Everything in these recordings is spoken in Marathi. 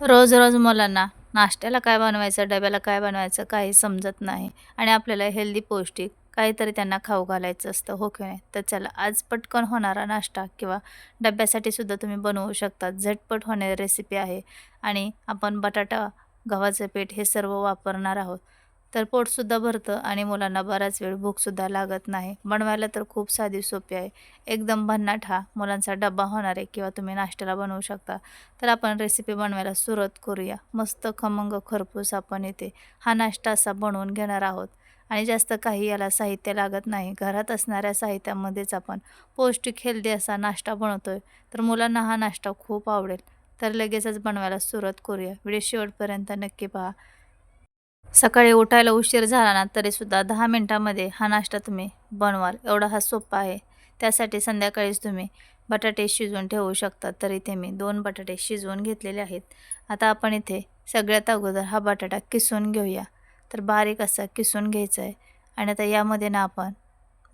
रोज रोज मुलांना नाश्त्याला काय बनवायचं डब्याला काय बनवायचं काही समजत नाही आणि आपल्याला हेल्दी पौष्टिक काहीतरी त्यांना खाऊ घालायचं असतं हो की नाही? तर चला आज पटकन होणारा नाश्ता किंवा डब्यासाठी सुद्धा तुम्ही बनवू शकता. झटपट होणारी रेसिपी आहे आणि आपण बटाटा गव्हाचं पीठ हे सर्व वापरणार आहोत. तर पोटसुद्धा भरतं आणि मुलांना बराच वेळ भूकसुद्धा लागत नाही. बनवायला तर खूप साधी सोपी आहे. एकदम भन्नाट हा मुलांचा डब्बा होणार आहे किंवा तुम्ही नाश्त्याला बनवू शकता. तर आपण रेसिपी बनवायला सुरुवात करूया. मस्त खमंग खरपूस आपण येते हा नाश्ता असा बनवून घेणार आहोत. आणि जास्त काही याला साहित्य लागत नाही. घरात असणाऱ्या साहित्यामध्येच आपण पौष्टिक हेल्दी असा नाश्ता बनवतोय. तर मुलांना हा नाश्ता खूप आवडेल. तर लगेचच बनवायला सुरुवात करूया. व्हिडिओ शेवटपर्यंत नक्की पहा. सकाळी उठायला उशीर झाला ना तरीसुद्धा दहा मिनटामध्ये हा नाश्ता तुम्ही बनवाल. एवढा हा सोपा आहे. त्यासाठी संध्याकाळीच तुम्ही बटाटे शिजवून ठेवू शकता. तर इथे मी दोन बटाटे शिजवून घेतलेले आहेत. आता आपण इथे सगळ्यात अगोदर हा बटाटा किसून घेऊया. तर बारीक असा किसून घ्यायचा आहे आणि आता यामध्ये ना आपण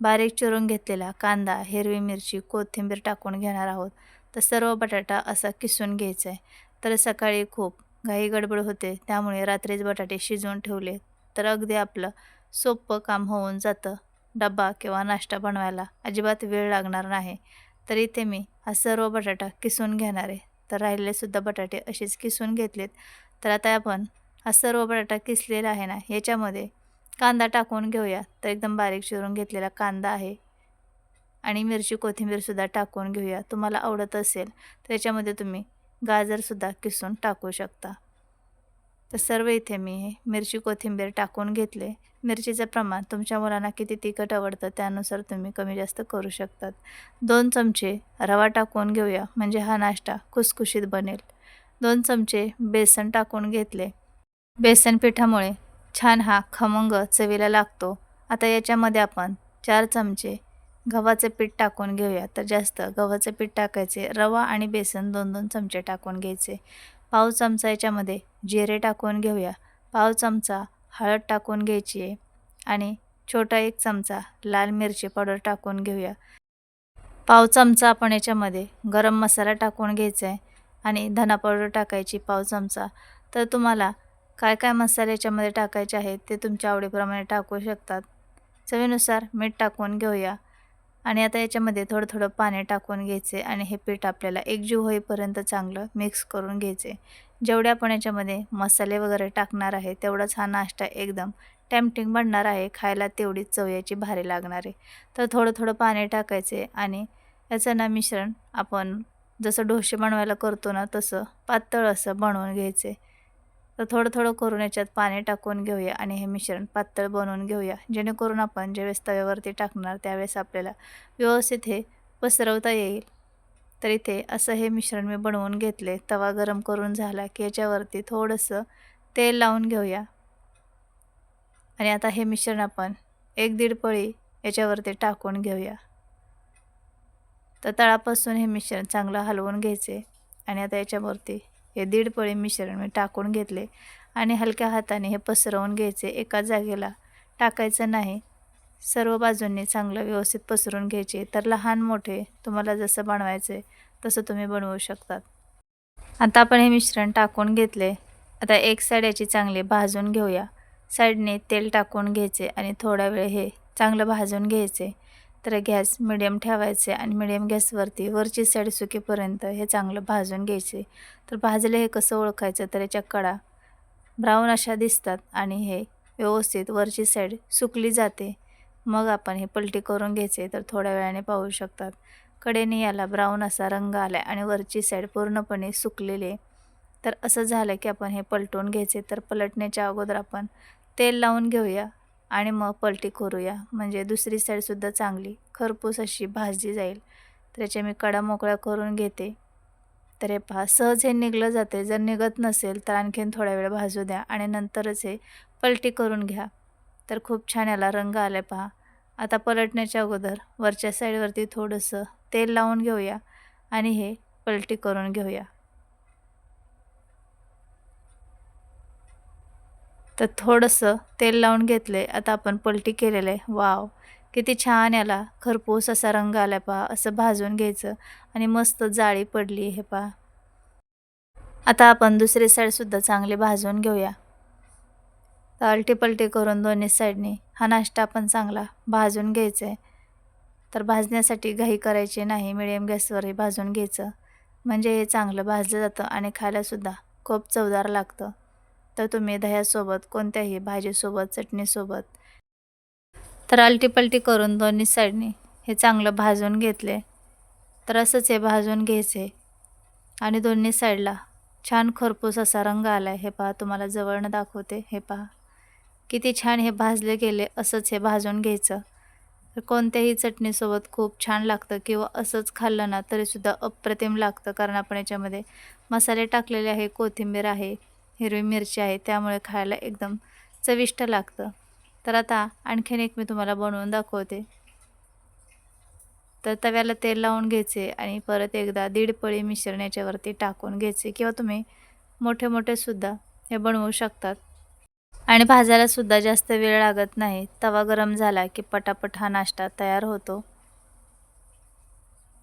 बारीक चिरून घेतलेला कांदा हिरवी मिरची कोथिंबीर टाकून घेणार आहोत. तर सर्व बटाटा असा किसून घ्यायचा आहे तर सकाळी खूप घाई गडबड होते. त्यामुळे रात्रीच बटाटे शिजवून ठेवले तर अगदी आपलं सोपं काम होऊन जातं. डब्बा किंवा नाश्ता बनवायला अजिबात वेळ लागणार नाही. तर इथे मी हा सर्व बटाटा किसून घेणार आहे. तर राहिलेसुद्धा बटाटे असेच किसून घेतलेत. तर आता आपण हा सर्व बटाटा किसलेला आहे ना याच्यामध्ये कांदा टाकून घेऊया. तर एकदम बारीक चिरून घेतलेला कांदा आहे. आणि मिरची कोथिंबीरसुद्धा टाकून घेऊया. तुम्हाला आवडत असेल तर याच्यामध्ये तुम्ही गाजरसुद्धा किसून टाकू शकता. तर सर्व इथे मी हे मिरची कोथिंबीर टाकून घेतले. मिरचीचं प्रमाण तुमच्या मुलांना किती तिखट आवडतं त्यानुसार तुम्ही कमी जास्त करू शकतात. दोन चमचे रवा टाकून घेऊया म्हणजे हा नाश्ता खुसखुशीत बनेल. दोन चमचे बेसन टाकून घेतले. बेसन पिठामुळे छान हा खमंग चवीला लागतो. आता याच्यामध्ये आपण चार चमचे गव्हाचं पीठ टाकून घेऊया. तर जास्त गव्हाचं पीठ टाकायचे. रवा आणि बेसन दोन दोन चमचे टाकून घ्यायचे. पाव चमचा याच्यामध्ये जिरे टाकून घेऊया. पाव चमचा हळद टाकून घ्यायची आहे. आणि छोटा एक चमचा लाल मिरची पावडर टाकून घेऊया. पाव चमचा आपण याच्यामध्ये गरम मसाला टाकून घ्यायचा आहे. आणि धना पावडर टाकायची पाव चमचा. तर तुम्हाला काय काय मसाले याच्यामध्ये टाकायचे आहेत ते तुमच्या आवडीप्रमाणे टाकू शकतात. चवीनुसार मीठ टाकून घेऊया. आणि आता याच्यामध्ये थोडं थोडं पाणी टाकून घ्यायचे आणि हे पीठ आपल्याला एकजीव होईपर्यंत चांगलं मिक्स करून घ्यायचे. जेवढे आपण याच्यामध्ये मसाले वगैरे टाकणार आहे तेवढाच हा नाश्ता एकदम टेम्पटिंग बनणार आहे खायला तेवढीच चव याची भारी लागणार आहे. तर थोडं थोडं पाणी टाकायचे आणि याचं ना मिश्रण आपण जसं डोसे बनवायला करतो ना तसं पातळ असं बनवून घ्यायचे. तर थोडं थोडं करून याच्यात पाणी टाकून घेऊया आणि हे मिश्रण पातळ बनवून घेऊया. जेणेकरून आपण ज्यावेळेस तव्यावरती टाकणार त्यावेळेस आपल्याला व्यवस्थित हे पसरवता येईल. तर इथे असं हे मिश्रण मी बनवून घेतले. तवा गरम करून झाला की याच्यावरती थोडंसं तेल लावून घेऊया. आणि आता हे मिश्रण आपण एक दीड पळी याच्यावरती टाकून घेऊया. तर तळापासून हे मिश्रण चांगलं हलवून घ्यायचे आणि आता याच्यावरती हे दीड पळी मिश्रण मी टाकून घेतले आणि हलक्या हाताने हे पसरवून घ्यायचे. एका जागेला टाकायचं नाही. सर्व बाजूंनी चांगलं व्यवस्थित पसरून घ्यायचे. तर लहान मोठे तुम्हाला जसं बनवायचे तसं तुम्ही बनवू शकतात. आता आपण हे मिश्रण टाकून घेतले. आता एक साईड याची चांगली भाजून घेऊया. साईडने तेल टाकून घ्यायचे आणि थोडा वेळ हे चांगलं भाजून घ्यायचे. तर गॅस मिडियम ठेवायचे आणि मिडियम गॅसवरती वरची साईड सुकीपर्यंत हे चांगलं भाजून घ्यायचे. तर भाजले हे कसं ओळखायचं तर याच्या कडा ब्राऊन अशा दिसतात आणि हे व्यवस्थित वरची साईड सुकली जाते. मग आपण हे पलटी करून घ्यायचे तर थोड्या वेळाने पाहू शकतात. कडेने याला ब्राऊन असा रंग आला आणि वरची साईड पूर्णपणे सुकलेली तर असं झालं की आपण हे पलटून घ्यायचे. तर पलटण्याच्या अगोदर आपण तेल लावून घेऊया. आणि मग पलटी करूया. म्हणजे दुसरी साईडसुद्धा चांगली. खरपूस अशी भाजली जाईल. त्याच्या मी कडा मोकळ्या करून घेते. तर हे पहा सहज हे निघलं जाते. जर निघत नसेल तर आणखीन थोड्या वेळ भाजू द्या आणि नंतरच हे पलटी करून घ्या. तर खूप छान याला रंग आला पहा. आता पलटण्याच्या अगोदर वरच्या साईडवरती थोडंसं तेल लावून घेऊया आणि हे पलटी करून घेऊया. तर थोडंसं तेल लावून घेतले आता आपण पलटी केलेलं आहे वाव! किती छान याला. खरपूस असा रंग आला पहा. असं भाजून घ्यायचं आणि मस्त जाळी पडली हे पहा. आता आपण दुसरी साईडसुद्धा चांगली भाजून घेऊया. तर अलटी पलटी करून दोन्ही साईडनी हा नाश्ता आपण चांगला भाजून घ्यायचा आहे तर भाजण्यासाठी घाई करायची नाही. मिडियम गॅसवरही भाजून घ्यायचं. म्हणजे हे चांगलं भाजलं जातं आणि खायलासुद्धा खूप चवदार लागतं. तर तुम्ही दह्यासोबत कोणत्याही भाजीसोबत चटणीसोबत. तर अलटी पलटी करून दोन्ही साईडनी हे चांगलं भाजून घेतले. तर असंच हे भाजून घ्यायचे. आणि दोन्ही साईडला छान खरपूस असा रंग आला आहे हे पहा तुम्हाला जवळनं दाखवते. हे पहा किती छान हे भाजले गेले असंच हे भाजून घ्यायचं. तर कोणत्याही चटणीसोबत खूप छान लागतं किंवा असंच खाल्लं ना तरीसुद्धा अप्रतिम लागतं. कारण आपण याच्यामध्ये मसाले टाकलेले आहे कोथिंबीर आहे हिरवी मिरची आहे त्यामुळे खायला एकदम चविष्ट लागतं. तर आता आणखीन एक मी तुम्हाला बनवून दाखवते. तर तव्याला तेल लावून घ्यायचे आणि परत एकदा दीड पळी मिश्रण याच्यावरती टाकून घ्यायचे किंवा तुम्ही मोठे मोठे सुद्धा हे बनवू शकतात. आणि भाजायलासुद्धा जास्त वेळ लागत नाही. तवा गरम झाला की पटापट हा नाश्ता तयार होतो.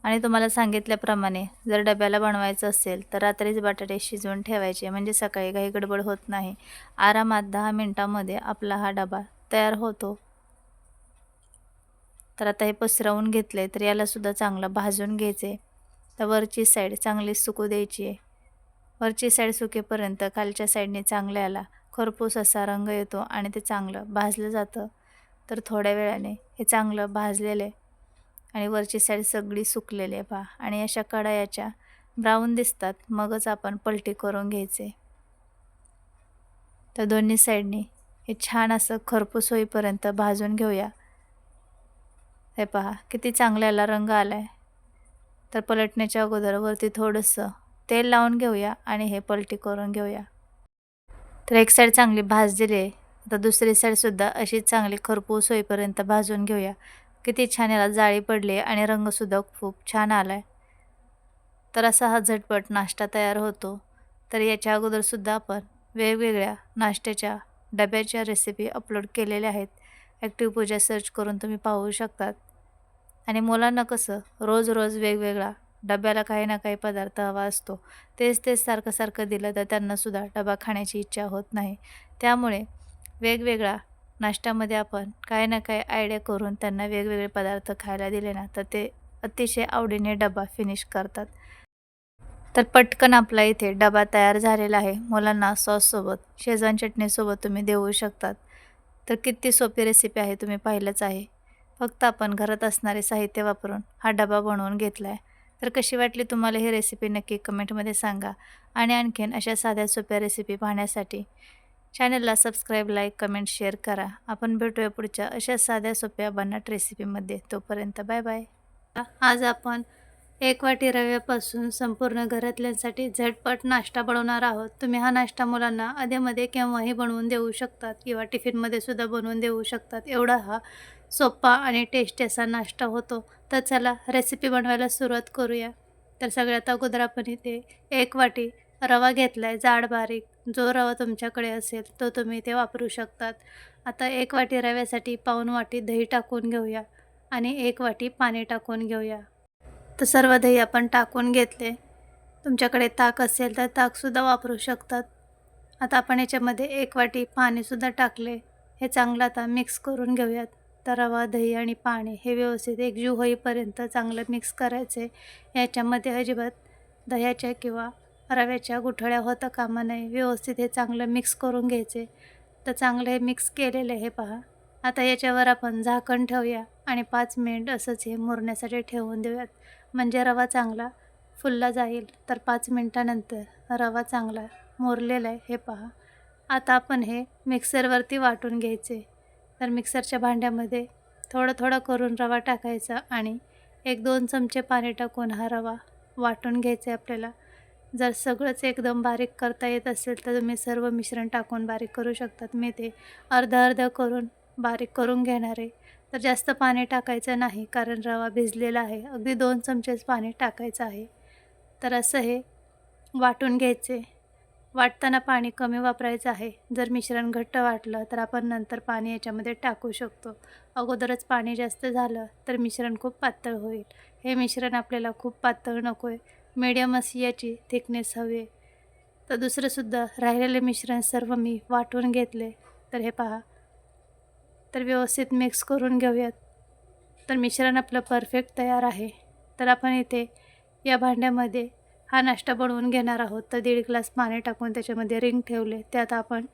आणि तुम्हाला सांगितल्याप्रमाणे जर डब्याला बनवायचं असेल तर रात्रीच बटाटे शिजवून ठेवायचे. म्हणजे सकाळी काही गडबड होत नाही. आरामात दहा मिनटामध्ये आपला हा डबा तयार होतो. तर आता हे पसरवून घेतले तर यालासुद्धा चांगलं भाजून घ्यायचे तर वरची साईड चांगली सुकू द्यायची आहे. वरची साईड सुकेपर्यंत खालच्या साईडने चांगलं याला खरपूस असा रंग येतो आणि ते चांगलं भाजलं जातं. तर थोड्या वेळाने हे चांगलं भाजलेले आणि वरची साईड सगळी सुकलेली आहे पहा. आणि अशा कढायाच्या ब्राऊन दिसतात. मगच आपण पलटी करून घ्यायचे. तर दोन्ही साईडनी हे छान असं खरपूस होईपर्यंत भाजून घेऊया. हे पहा किती चांगल्याला रंग आला आहे तर पलटण्याच्या अगोदर वरती थोडंसं तेल लावून घेऊया आणि हे पलटी करून घेऊया. तर एक साईड चांगली भाजलेली आहे. आता दुसरी साईडसुद्धा अशीच चांगली खरपूस होईपर्यंत भाजून घेऊया. किती छान याला जाळी पडली आणि रंगसुद्धा खूप छान आला आहे तर असा हा झटपट नाश्ता तयार होतो. तर याच्या अगोदरसुद्धा आपण वेगवेगळ्या नाश्त्याच्या डब्याच्या रेसिपी अपलोड केलेल्या आहेत. ॲक्टिव्ह पूजा सर्च करून तुम्ही पाहू शकतात. आणि मुलांना कसं रोज रोज वेगवेगळा डब्याला काही ना काही पदार्थ हवा असतो. तेच तेच सारखं सारखं दिलं तर त्यांनासुद्धा डबा खाण्याची इच्छा होत नाही. त्यामुळे वेगवेगळा नाश्त्यामध्ये आपण काही ना काही आयडिया करून त्यांना वेगवेगळे पदार्थ खायला दिले ना तर ते अतिशय आवडीने डबा फिनिश करतात. तर पटकन आपला इथे डबा तयार झालेला आहे. मुलांना सॉससोबत शेजवान चटणीसोबत तुम्ही देऊ शकतात. तर किती सोपी रेसिपी आहे तुम्ही पाहिलंच आहे. फक्त आपण घरात असणारे साहित्य वापरून हा डबा बनवून घेतला आहे तर कशी वाटली तुम्हाला ही रेसिपी नक्की कमेंटमध्ये सांगा. आणि आणखीन अशा साध्या सोप्या रेसिपी पाहण्यासाठी चॅनलला सबस्क्राईब लाईक कमेंट शेअर करा. आपण भेटूया पुढच्या अशा साध्या सोप्या बनाट रेसिपीमध्ये. तोपर्यंत बाय बाय. आज आपण एक वाटी रव्यापासून संपूर्ण घरातल्यांसाठी झटपट नाश्ता बनवणार आहोत. तुम्ही हा नाश्ता मुलांना अधेमध्ये केव्हाही बनवून देऊ शकतात किंवा टिफिनमध्ये सुद्धा बनवून देऊ शकतात. एवढा हा सोपा आणि टेस्टी असा नाश्ता होतो. तर चला रेसिपी बनवायला सुरुवात करूया. तर सगळ्यात अगोदर आपण इथे एक वाटी रवा घेतला आहे जाड बारीक. जो रवा तुमच्याकडे असेल तो तुम्ही इथे वापरू शकतात. आता एक वाटी रव्यासाठी पाऊन वाटी दही टाकून घेऊया आणि एक वाटी पाणी टाकून घेऊया. तर सर्व दही आपण टाकून घेतले. तुमच्याकडे ताक असेल तर ताकसुद्धा वापरू शकतात. आता आपण याच्यामध्ये एक वाटी पाणीसुद्धा टाकले. हे चांगलं आता मिक्स करून घेऊयात. तर रवा दही आणि पाणी हे व्यवस्थित एकजीव होईपर्यंत चांगलं मिक्स करायचे. याच्यामध्ये अजिबात दह्याच्या किंवा रव्याच्या गुठळ्या होतं कामा नये. व्यवस्थित हे चांगलं मिक्स करून घ्यायचे. तर चांगलं हे मिक्स केलेलं हे पहा. आता याच्यावर आपण झाकण ठेवूया आणि पाच मिनिट असंच हे मुरण्यासाठी ठेवून देऊयात. म्हणजे रवा चांगला फुलला जाईल. तर पाच मिनटानंतर रवा चांगला मुरलेला आहे. हे पहा. आता आपण हे मिक्सरवरती वाटून घ्यायचे. तर मिक्सरच्या भांड्यामध्ये थोडं थोडं करून रवा टाकायचा आणि एक दोन चमचे पाणी टाकून हा रवा वाटून घ्यायचा आहे आपल्याला. जर सगळंच एकदम बारीक करता येत असेल तर तुम्ही सर्व मिश्रण टाकून बारीक करू शकतात. मी ते अर्ध अर्ध करून बारीक करून घेणार आहे. तर जास्त पाणी टाकायचं नाही कारण रवा भिजलेला आहे. अगदी दोन चमचेच पाणी टाकायचं आहे. तर असं हे वाटून घ्यायचे. वाटताना पाणी कमी वापरायचं आहे. जर मिश्रण घट्ट वाटलं तर आपण नंतर पाणी याच्यामध्ये टाकू शकतो. अगोदरच पाणी जास्त झालं तर मिश्रण खूप पातळ होईल. हे मिश्रण आपल्याला खूप पातळ नको आहे मीडियम अशी याची थिकनेस हवी तर दुसरंसुद्धा राहिलेले मिश्रण सर्व मी वाटून घेतले. तर हे पहा. तर व्यवस्थित मिक्स करून घेऊयात. तर मिश्रण आपलं परफेक्ट तयार आहे. तर आपण इथे या भांड्यामध्ये हा नाश्ता बनवून घेणार आहोत. तर दीड ग्लास पाणी टाकून त्याच्यामध्ये रिंग ठेवले. त्यात आपण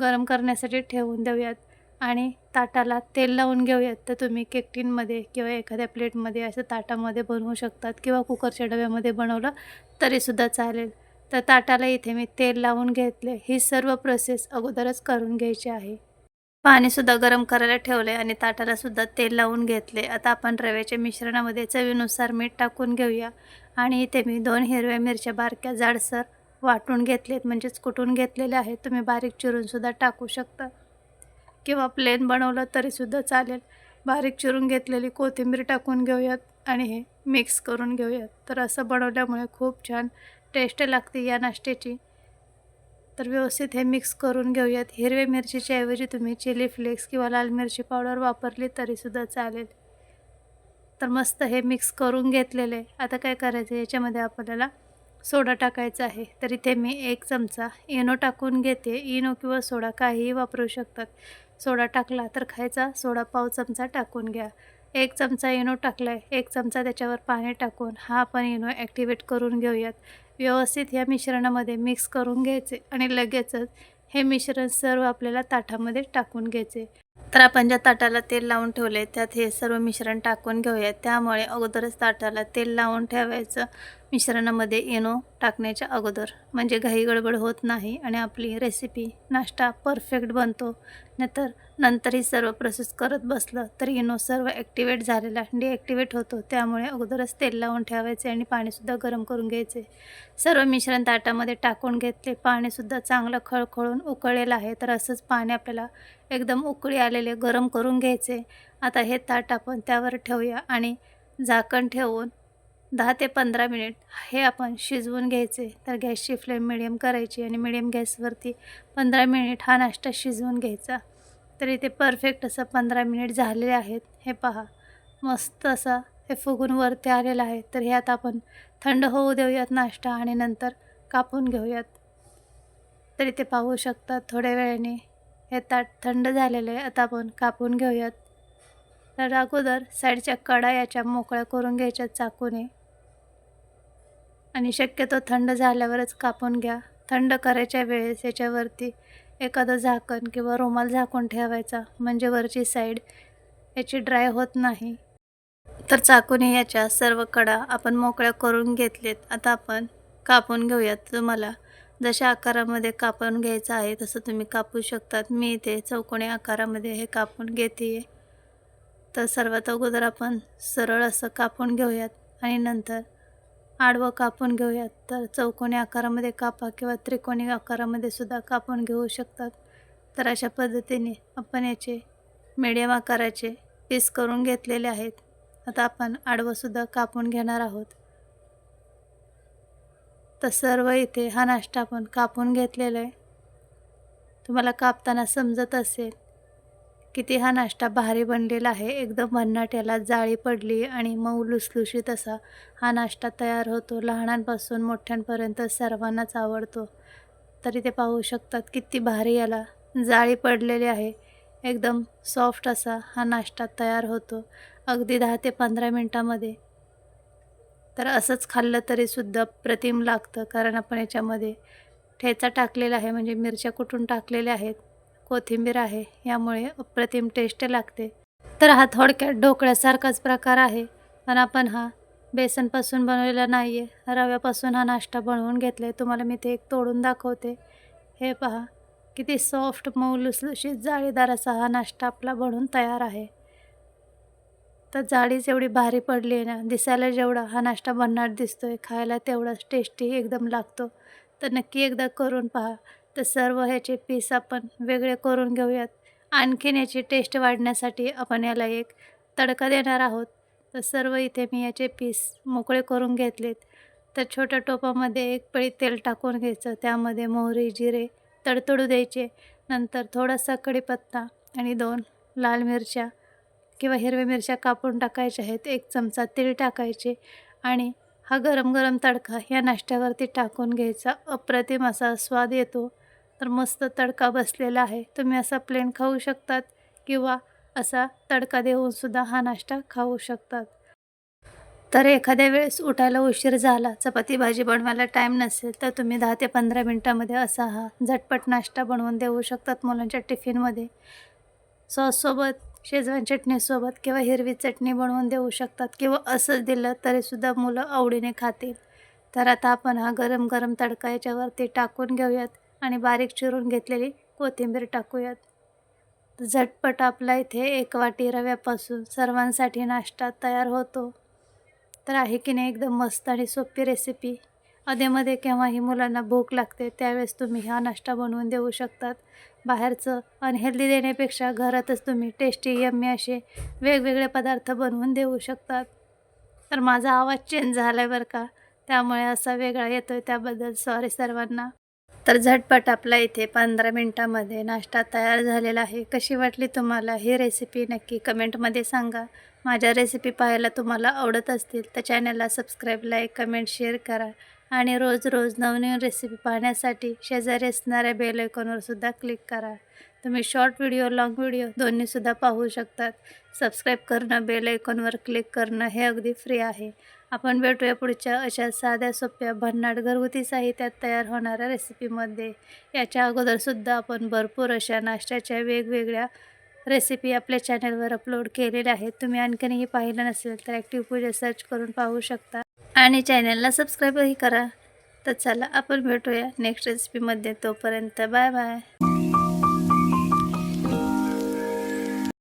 गरम करण्यासाठी ठेवून देऊयात. आणि ताटाला तेल लावून घेऊयात. तर तुम्ही केकटीनमध्ये किंवा एखाद्या प्लेटमध्ये असं ताटामध्ये बनवू शकतात किंवा कुकरच्या डब्यामध्ये बनवलं तरीसुद्धा चालेल. तर ताटाला इथे मी तेल लावून घेतले. ही सर्व प्रोसेस अगोदरच करून घ्यायची आहे. पाणीसुद्धा गरम करायला ठेवले आणि ताटालासुद्धा तेल लावून घेतले. आता आपण रव्याच्या मिश्रणामध्ये चवीनुसार मीठ टाकून घेऊया. आणि इथे मी दोन हिरव्या मिरच्या बारक्या जाडसर वाटून घेतलेत. म्हणजेच कुटून घेतलेले आहेत. तुम्ही बारीक चिरूनसुद्धा टाकू शकता. किंवा प्लेन बनवलं तरीसुद्धा चालेल. बारीक चिरून घेतलेली कोथिंबीर टाकून घेऊयात आणि हे मिक्स करून घेऊयात. तर असं बनवल्यामुळे खूप छान टेस्ट लागते या नाश्त्याची. तर व्यवस्थित हे मिक्स करून घेऊयात. हिरव्या मिरचीच्या ऐवजी तुम्ही चिली फ्लेक्स किंवा लाल मिरची पावडर वापरली तरीसुद्धा चालेल. तर मस्त हे मिक्स करून घेतलेले. आता काय करायचं? याच्यामध्ये आपल्याला सोडा टाकायचा आहे. तर इथे मी एक चमचा इनो टाकून घेते. इनो किंवा सोडा काहीही वापरू शकतात. सोडा टाकला तर खायचा सोडा पाव चमचा टाकून घ्या. एक चमचा इनो टाकला आहे एक चमचा त्याच्यावर पाणी टाकून हा आपण इनो ॲक्टिवेट करून घेऊयात. व्यवस्थित या मिश्रणामध्ये मिक्स करून घ्यायचे आणि लगेचच हे मिश्रण सर्व आपल्याला ताटामध्ये टाकून घ्यायचे. तर आपण ज्या ताटाला तेल लावून ठेवले त्यात हे सर्व मिश्रण टाकून घेऊयात. त्यामुळे अगोदरच ताटाला तेल लावून ठेवायचं. मिश्रणामध्ये इनो टाकण्याच्या अगोदर. म्हणजे घाई गडबड होत नाही आणि आपली रेसिपी नाश्ता परफेक्ट बनतो. नाहीतर नंतर ही सर्व प्रोसेस करत बसलं तर इनो सर्व ॲक्टिवेट झालेला डिॲक्टिवेट होतो. त्यामुळे अगोदरच तेल लावून ठेवायचे आणि पाणीसुद्धा गरम करून घ्यायचे. सर्व मिश्रण ताटामध्ये टाकून घेतले. पाणीसुद्धा चांगलं खळखळून उकळलेलं आहे. तर असंच पाणी आपल्याला एकदम उकळी आलेले गरम करून घ्यायचे. आता हे ताट आपण त्यावर ठेवूया आणि झाकण ठेवून दहा ते पंधरा मिनिट हे आपण शिजवून घ्यायचे. तर गॅसची फ्लेम मिडियम करायची आणि मिडियम गॅसवरती पंधरा मिनिट हा नाश्ता शिजवून घ्यायचा. तर इथे परफेक्ट असं पंधरा मिनिट झालेले आहेत. हे पहा मस्त असं हे फुगून वरती आलेलं आहे. तर हे आता आपण थंड होऊ देऊयात नाश्ता आणि नंतर कापून घेऊयात. तर इथे पाहू शकता थोड्या वेळाने. हे ताट थंड झालेलं आहे आता आपण कापून घेऊयात. तर अगोदर साईडच्या कडा याच्या मोकळ्या करून घ्यायच्या चाकूने. आणि शक्यतो थंड झाल्यावरच कापून घ्या. थंड करायच्या वेळेस याच्यावरती एखादं झाकण किंवा रुमाल झाकून ठेवायचा. म्हणजे वरची साईड याची ड्राय होत नाही. तर चाकूने याच्या सर्व कडा आपण मोकळ्या करून घेतलेत. आता आपण कापून घेऊयात तुम्हाला. जशा आकारामध्ये कापून घ्यायचं आहे तसं तुम्ही कापू शकतात. मी इथे चौकोणी आकारामध्ये हे कापून घेते. तर सर्वात अगोदर आपण सरळ असं कापून घेऊयात आणि नंतर आडवं कापून घेऊयात. तर चौकोनी आकारामध्ये कापा किंवा त्रिकोणी आकारामध्ये सुद्धा कापून घेऊ शकतात. तर अशा पद्धतीने आपण याचे मीडियम आकाराचे पीस करून घेतलेले आहेत. आता आपण आडवंसुद्धा कापून घेणार आहोत. तर सर्व इथे हा नाश्ता आपण कापून घेतलेला आहे. तुम्हाला कापताना समजत असेल किती हा नाश्ता भारी बनलेला आहे. एकदम भन्नाट याला जाळी पडली आणि मऊ लुसलुशीत असा हा नाश्ता तयार होतो. लहानांपासून मोठ्यांपर्यंत सर्वांनाच आवडतो. तरी ते पाहू शकतात किती भारी याला जाळी पडलेली आहे. एकदम सॉफ्ट असा हा नाश्ता तयार होतो. अगदी दहा ते पंधरा मिनटामध्ये तर असंच खाल्लं तरीसुद्धा प्रतिम लागतं कारण आपण याच्यामध्ये ठेचा टाकलेला आहे म्हणजे मिरच्या कुटून टाकलेल्या आहेत कोथिंबीर आहे यामुळे अप्रतिम टेस्ट लागते. तर हा थोडक्यात ढोकळ्यासारखाच प्रकार आहे पण आपण हा बेसनपासून बनवलेला नाही आहे रव्यापासून हा नाश्ता बनवून घेतला आहे तुम्हाला मी ते एक तोडून दाखवते. हे पहा किती सॉफ्ट मऊ लुसलुशीत जाळीदार असा हा नाश्ता आपला बनवून तयार आहे. तर जाळीच एवढी भारी पडली आहे ना. दिसायला जेवढा हा नाश्ता भन्नाट दिसतो आहे खायला तेवढाच टेस्टी एकदम लागतो. तर नक्की एकदा करून पहा. तर सर्व ह्याचे पीस आपण वेगळे करून घेऊयात. आणखीन याची टेस्ट वाढण्यासाठी आपण याला एक तडका देणार आहोत. तर सर्व इथे मी याचे पीस मोकळे करून घेतलेत. तर छोट्या टोपामध्ये एक पळी तेल टाकून घ्यायचं. त्यामध्ये मोहरी जिरे तडतडू द्यायचे. नंतर थोडासा कढीपत्ता आणि दोन लाल मिरच्या किंवा हिरव्या मिरच्या कापून टाकायच्या आहेत एक चमचा तेल टाकायचे आणि हा गरम गरम तडका या नाश्त्यावरती टाकून घ्यायचा. अप्रतिम असा स्वाद येतो. तर मस्त तडका बसलेला आहे. तुम्ही असा प्लेन खाऊ शकतात किंवा असा तडका देऊनसुद्धा हा नाश्ता खाऊ शकतात. तर एखाद्या वेळेस उठायला उशीर झाला चपाती भाजी बनवायला टाईम नसेल तर तुम्ही दहा ते पंधरा मिनटामध्ये असा हा झटपट नाश्ता बनवून देऊ शकतात मुलांच्या टिफिनमध्ये सॉससोबत शेजवान चटणीसोबत किंवा हिरवी चटणी बनवून देऊ शकतात किंवा असंच दिलं तरीसुद्धा मुलं आवडीने खातील. तर आता आपण हा गरम गरम तडका याच्यावरती टाकून घेऊयात आणि बारीक चिरून घेतलेली कोथिंबीर टाकूयात. झटपट आपला इथे एक वाटी रव्यापासून सर्वांसाठी नाश्ता तयार होतो. तर आहे की नाही एकदम मस्त आणि सोपी रेसिपी अधेमध्ये केव्हाही मुलांना भूक लागते त्यावेळेस तुम्ही हा नाश्ता बनवून देऊ शकतात. बाहेरचं अनहेल्दी देण्यापेक्षा घरातच तुम्ही टेस्टी यम्मी असे वेगवेगळे पदार्थ बनवून देऊ शकतात. तर माझा आवाज चेंज झाला आहे बरं का? त्यामुळे असा वेगळा येतो आहे त्याबद्दल सॉरी सर्वांना. तर झटपट आपला इथे पंधरा मिनटामध्ये नाश्ता तयार झालेला आहे. कशी वाटली तुम्हाला ही रेसिपी नक्की कमेंटमध्ये सांगा. माझ्या रेसिपी पाहायला तुम्हाला आवडत असतील तर चॅनलला सबस्क्राईब लाईक कमेंट शेअर करा. आणि रोज रोज नवनवीन रेसिपी पाहण्यासाठी शेजारी असणाऱ्या बेल आयकॉनवर सुद्धा क्लिक करा. तुम्ही शॉर्ट व्हिडिओ लाँग व्हिडिओ दोन्हीसुद्धा पाहू शकतात. सबस्क्राईब करणं बेल आयकॉनवर क्लिक करणं हे अगदी फ्री आहे. आपण भेटूया पुढच्या अशा साध्या सोप्या भन्नाट घरगुती साहित्यात तयार होणाऱ्या रेसिपीमध्ये याच्या अगोदरसुद्धा आपण भरपूर अशा नाश्त्याच्या वेगवेगळ्या रेसिपी आपल्या चॅनलवर अपलोड केलेल्या आहेत. तुम्ही आणखीनही पाहिलं नसेल तर ॲक्टिव्ह पूजा सर्च करून पाहू शकता. आणि चॅनलला सबस्क्राईबही करा. तर चला आपण भेटूया नेक्स्ट रेसिपीमध्ये तोपर्यंत बाय बाय.